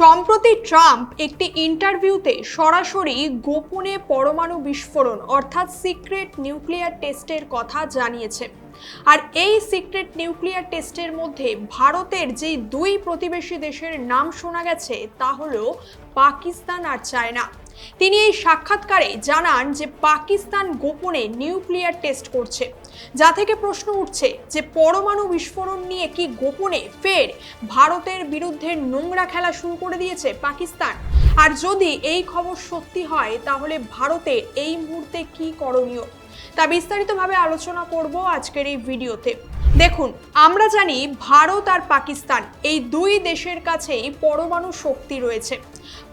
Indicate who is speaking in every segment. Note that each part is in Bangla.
Speaker 1: সম্প্রতি ট্রাম্প একটি ইন্টারভিউতে সরাসরি গোপনে পরমাণু বিস্ফোরণ, অর্থাৎ সিক্রেট নিউক্লিয়ার টেস্টের কথা জানিয়েছে। আর এই সিক্রেট নিউক্লিয়ার টেস্টের মধ্যে ভারতের যেই দুই প্রতিবেশী দেশের নাম শোনা গেছে, তা হলো পাকিস্তান আর চায়না। তিনি এই সাক্ষাৎকারে জানান যে পাকিস্তান গোপনে নিউক্লিয়ার টেস্ট করছে, যা থেকে প্রশ্ন উঠছে যে পরমাণু বিস্ফোরণ নিয়ে কি গোপনে ফের ভারতের বিরুদ্ধে নোংরা খেলা শুরু করে দিয়েছে পাকিস্তান? আর যদি এই খবর সত্যি হয়, তাহলে ভারতের এই মুহূর্তে কি করণীয়? তা বিস্তারিতভাবে আলোচনা করব আজকের এই ভিডিওতে। দেখুন, আমরা জানি ভারত আর পাকিস্তান, এই দুই দেশের কাছেই পরমাণু শক্তি রয়েছে।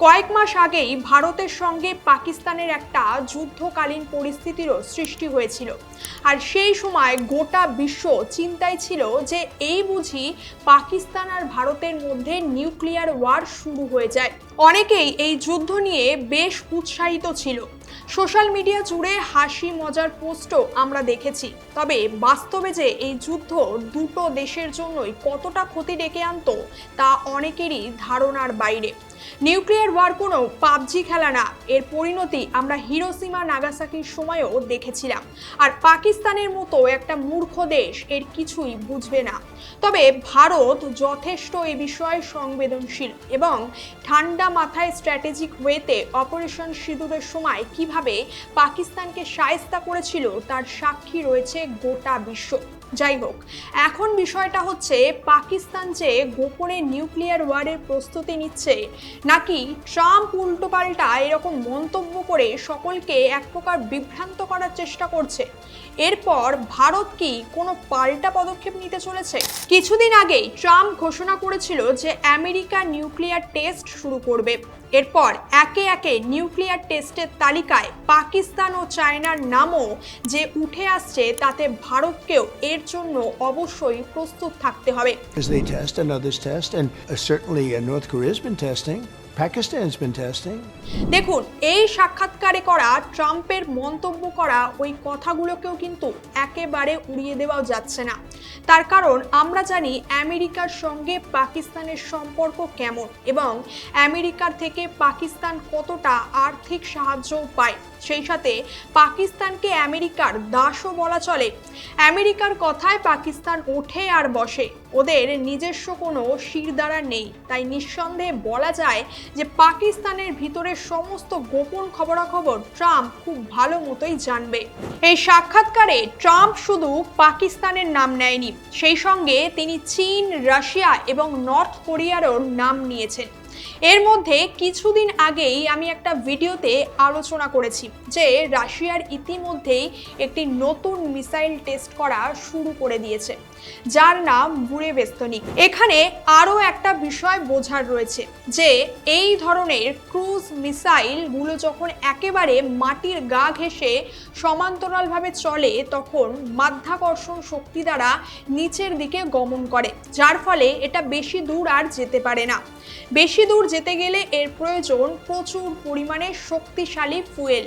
Speaker 1: কয়েক মাস আগেই ভারতের সঙ্গে পাকিস্তানের একটা যুদ্ধকালীন পরিস্থিতিরও সৃষ্টি হয়েছিল। আর সেই সময় গোটা বিশ্ব চিন্তায় ছিল যে এই বুঝি পাকিস্তান আর ভারতের মধ্যে নিউক্লিয়ার ওয়ার শুরু হয়ে যায়। অনেকেই এই যুদ্ধ নিয়ে বেশ উৎসাহিত ছিল। সোশ্যাল মিডিয়া জুড়ে হাসি মজার পোস্টও আমরা দেখেছি। তবে বাস্তবে যে এই যুদ্ধ দুটো দেশের জন্যই কতটা ক্ষতি ডেকে আনতো তা অনেকেরই ধারণার বাইরে। নিউক্লিয়ার ওয়ার কোনো পাবজি খেলা না। এর পরিণতি আমরা হিরোসীমা নাগাসাকির সময়ও দেখেছিলাম। আর পাকিস্তানের মতো একটা মূর্খ দেশ এর কিছুই বুঝবে না। তবে ভারত যথেষ্ট এ বিষয়ে সংবেদনশীল এবং ঠান্ডা মাথায় স্ট্র্যাটেজিক ওয়েতে অপারেশন সিঁদুরের সময় কীভাবে পাকিস্তানকে সায়স্তা করেছিল তার সাক্ষী রয়েছে গোটা বিশ্ব। যাই হোক, এখন বিষয়টা হচ্ছে পাকিস্তান যে গোপনে নিউক্লিয়ার ওয়ারের প্রস্তুতি নিচ্ছে, নাকি ট্রাম্প উল্টোপাল্টা এরকম মন্তব্য করে সকলকে এক প্রকার বিভ্রান্ত করার চেষ্টা করছে? এরপর ভারত কি কোনো পাল্টা পদক্ষেপ নিতে চলেছে? কিছুদিন আগেই ট্রাম্প ঘোষণা করেছিল যে আমেরিকা নিউক্লিয়ার টেস্ট শুরু করবে। এরপর একে একে নিউক্লিয়ার টেস্টের তালিকায় পাকিস্তান ও চায়নার নামও যে উঠে আসছে তাতে ভারতকেও এর জন্য অবশ্যই প্রস্তুত থাকতে হবে।
Speaker 2: As they test and others test, and certainly North Korea's been testing.
Speaker 1: দেখুন এই সাক্ষাৎকারে করা ট্রাম্পের মন্তব্য করা ওই কথাগুলোকেও কিন্তু একেবারে উড়িয়ে দেওয়াও যাচ্ছে না। তার কারণ আমরা জানি আমেরিকার সঙ্গে পাকিস্তানের সম্পর্ক কেমন এবং আমেরিকার থেকে পাকিস্তান কতটা আর্থিক সাহায্যও পায়। সেই সাথে পাকিস্তানকে আমেরিকার দাসও বলা চলে। আমেরিকার কথায় পাকিস্তান ওঠে আর বসে। ওদের নিজস্ব কোনো শিরদাঁড়া নেই। তাই নিঃসন্দেহে বলা যায় যে পাকিস্তানের ভিতরে সমস্ত গোপন খবরাখবর ট্রাম্প খুব ভালো মতোই জানবে। এই সাক্ষাৎকারে ট্রাম্প শুধু পাকিস্তানের নাম নেয়নি, সেই সঙ্গে তিনি চীন, রাশিয়া এবং নর্থ কোরিয়ারও নাম নিয়েছেন। এর মধ্যে কিছুদিন আগেই আমি একটা ভিডিওতে আলোচনা করেছি যে রাশিয়ার ইতিমধ্যেই একটি নতুন মিসাইল টেস্ট করা শুরু করে দিয়েছে, যার নাম বুরেবেস্তনিক এখানে আরও একটা বিষয় বোঝার রয়েছে যে এই ধরনের ক্রুজ মিসাইলগুলো যখন একেবারে মাটির গা ঘেঁষে সমান্তরালভাবে চলে, তখন মাধ্যাকর্ষণ শক্তি দ্বারা নিচের দিকে গমন করে, যার ফলে এটা বেশি দূর আর যেতে পারে না। বেশি দূর যেতে গেলে এর প্রয়োজন প্রচুর পরিমাণে শক্তিশালী ফুয়েল,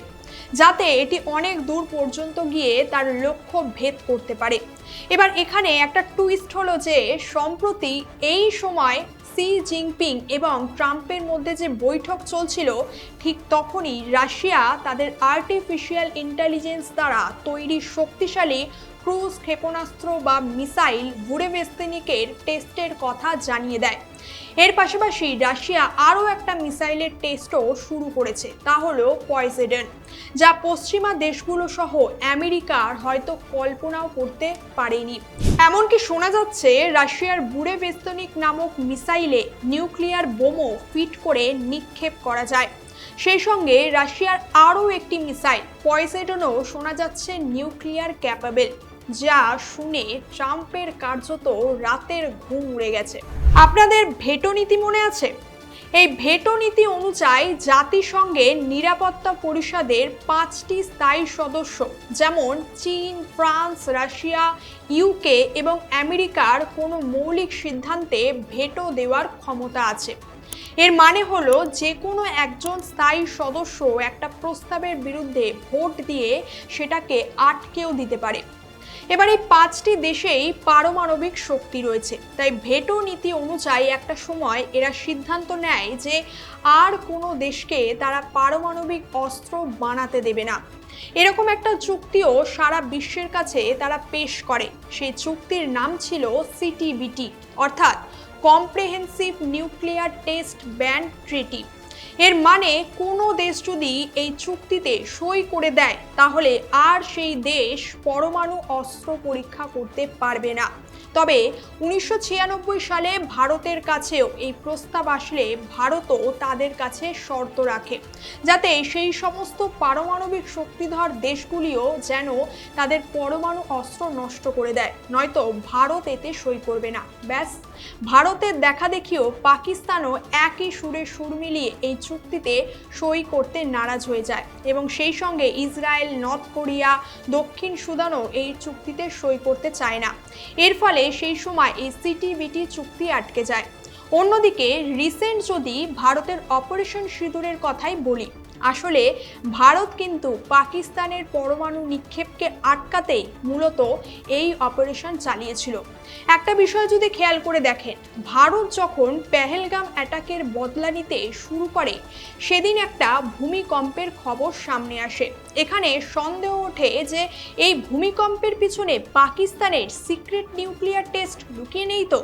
Speaker 1: যাতে এটি অনেক দূর পর্যন্ত গিয়ে তার লক্ষ্য ভেদ করতে পারে। এবার এখানে একটা টুইস্ট হলো যে, সম্প্রতি এই সময় সি জিনপিং এবং ট্রাম্পের মধ্যে যে বৈঠক চলছিল, ঠিক তখনই রাশিয়া তাদের আর্টিফিশিয়াল ইন্টেলিজেন্স দ্বারা তৈরি শক্তিশালী ক্রুজ ক্ষেপণাস্ত্র বা মিসাইল বুড়েভেস্তেনিকের টেস্টের কথা জানিয়ে দেয়। এর পাশাপাশি রাশিয়া আরও একটা মিসাইলের টেস্টও শুরু করেছে, তা হলো পয়সেডন, যা পশ্চিমা দেশগুলো সহ আমেরিকার হয়তো কল্পনাও করতে পারেনি। এমনকি শোনা যাচ্ছে, রাশিয়ার বুড়ে বেস্তনিক নামক মিসাইলে নিউক্লিয়ার বোমও ফিট করে নিক্ষেপ করা যায়। সেই সঙ্গে রাশিয়ার আরও একটি মিসাইল, পয়সেডনও শোনা যাচ্ছে নিউক্লিয়ার ক্যাপাবেল। যা শুনে ট্রাম্পের কার্যত রাতের ঘুম উড়ে গেছে। আপনাদের ভেটো নীতি মনে আছে? এই ভেটো নীতি অনুযায়ী জাতিসংঘের নিরাপত্তা পরিষদের পাঁচটি স্থায়ী সদস্য, যেমন চীন, ফ্রান্স, রাশিয়া, ইউকে এবং আমেরিকার কোনো মৌলিক সিদ্ধান্তে ভেটো দেওয়ার ক্ষমতা আছে। এর মানে হলো যে কোনো একজন স্থায়ী সদস্য একটা প্রস্তাবের বিরুদ্ধে ভোট দিয়ে সেটাকে আটকেও দিতে পারে। এবার এই পাঁচটি দেশেই পারমাণবিক শক্তি রয়েছে। তাই ভেটো নীতি অনুযায়ী একটা সময় এরা সিদ্ধান্ত নেয় যে আর কোনো দেশকে তারা পারমাণবিক অস্ত্র বানাতে দেবে না। এরকম একটা চুক্তিও সারা বিশ্বের কাছে তারা পেশ করে। সেই চুক্তির নাম ছিল সিটিবিটি, অর্থাৎ comprehensive nuclear test ban treaty এর মানে কোনো দেশ যদি এই চুক্তিতে সই করে দেয়, তাহলে আর সেই দেশ পরমাণু অস্ত্র পরীক্ষা করতে পারবে না। তবে উনিশশো ছিয়ানব্বই সালে ভারতের কাছেও এই প্রস্তাব আসলে ভারতও তাদের কাছে শর্ত রাখে, যাতে সেই সমস্ত পারমাণবিক শক্তিধর দেশগুলিও যেন তাদের পরমাণু অস্ত্র নষ্ট করে দেয়, নয়তো ভারত এতে সই করবে না। ব্যাস, ভারতের দেখা দেখিও পাকিস্তানও একই সুরে সুর মিলিয়ে এই চুক্তিতে সই করতে নারাজ হয়ে যায় এবং সেই সঙ্গে ইসরায়েল, নর্থ কোরিয়া, দক্ষিণ সুদানও এই চুক্তিতে সই করতে চায় না। এর ফলে সেই সময় এই সিটিবিটি চুক্তি আটকে যায়। অন্যদিকে, রিসেন্ট যদি ভারতের অপারেশন সিঁদুরের কথাই বলি আসলে ভারত কিন্তু পাকিস্তানের পরমাণু নিক্ষেপকে আটকাতেই মূলত এই অপারেশন চালিয়েছিল। একটা বিষয় যদি খেয়াল করে দেখেন, ভারত যখন পেহেলগাম অ্যাটাকের বদলা নিতে শুরু করে, সেদিন একটা ভূমিকম্পের খবর সামনে আসে। এখানে সন্দেহ ওঠে যে এই ভূমিকম্পের পিছনে পাকিস্তানের সিক্রেট নিউক্লিয়ার টেস্ট লুকিয়ে নেই তো?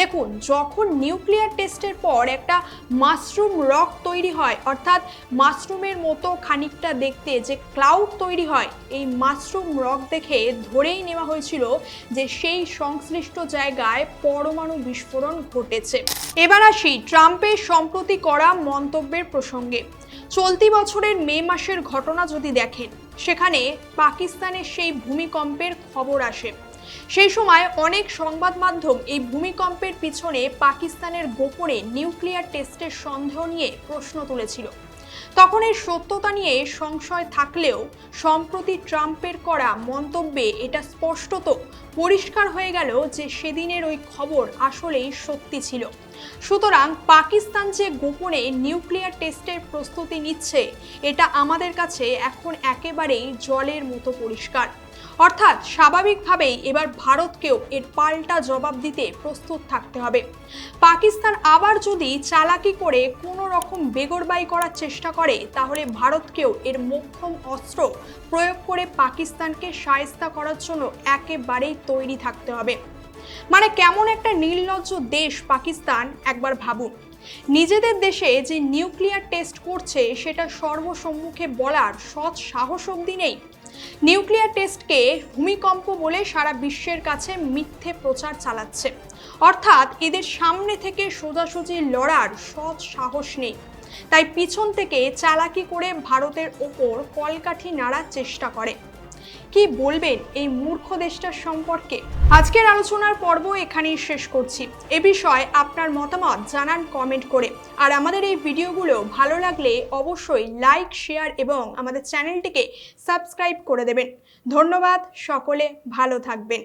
Speaker 1: দেখুন, যখন নিউক্লিয়ার টেস্টের পর একটা মাশরুম রক তৈরি হয়, অর্থাৎ মাশরুমের মতো খানিকটা দেখতে যে ক্লাউড তৈরি হয়, এই মাশরুম রক দেখে ধরেই নেওয়া হয়েছিল যে সেই সংশ্লিষ্ট জায়গায় পরমাণু বিস্ফোরণ ঘটেছে। এবার আসি ট্রাম্পের সম্প্রতি করা মন্তব্যের প্রসঙ্গে। চলতি বছরের মে মাসের ঘটনা যদি দেখেন, সেখানে পাকিস্তানের সেই ভূমিকম্পের খবর আসে। সেই সময় অনেক সংবাদ মাধ্যম এই ভূমিকম্পের পিছনে পাকিস্তানের গোপনে নিউক্লিয়ার টেস্টের সন্দেহ নিয়ে প্রশ্ন তুলেছিল। তখন এর সত্যতা নিয়ে সংশয় থাকলেও সম্প্রতি ট্রাম্পের করা মন্তব্যে এটা স্পষ্টত পরিষ্কার হয়ে গেল যে সেদিনের ওই খবর আসলেই সত্যি ছিল। সুতরাং পাকিস্তান যে গোপনে নিউক্লিয়ার টেস্টের প্রস্তুতি নিচ্ছে, এটা আমাদের কাছে এখন একেবারেই জলের মতো পরিষ্কার। অর্থাৎ স্বাভাবিকভাবেই এবার ভারতকেও এর পাল্টা জবাব দিতে প্রস্তুত থাকতে হবে। পাকিস্তান আবার যদি চালাকি করে কোনো রকম বেগরবাই করার চেষ্টা করে, তাহলে ভারতকেও এর মোক্ষম অস্ত্র প্রয়োগ করে পাকিস্তানকে সায়স্তা করার জন্য একেবারেই তৈরি থাকতে হবে। মানে কেমন একটা নির্লজ্জ দেশ পাকিস্তান, একবার ভাবুন। নিজেদের দেশে যে নিউক্লিয়ার টেস্ট করছে, সেটা সর্বসম্মুখে বলার সৎ সাহস অব্দি নেই। নিউক্লিয়ার টেস্টকে ভূমিকম্প বলে সারা বিশ্বের কাছে মিথ্যে প্রচার চালাচ্ছে। অর্থাৎ এদের সামনে থেকে সোজাসুজি লড়ার সৎ সাহস নেই। তাই পিছন থেকে চালাকি করে ভারতের ওপর কলকাঠি নাড়ার চেষ্টা করে। কি বলবেন এই মূর্খ দেশটার সম্পর্কে? আজকের আলোচনার পর্ব এখানেই শেষ করছি। এ বিষয়ে আপনার মতামত জানান কমেন্ট করে। আর আমাদের এই ভিডিওগুলো ভালো লাগলে অবশ্যই লাইক, শেয়ার এবং আমাদের চ্যানেলটিকে সাবস্ক্রাইব করে দেবেন। ধন্যবাদ, সকলে ভালো থাকবেন।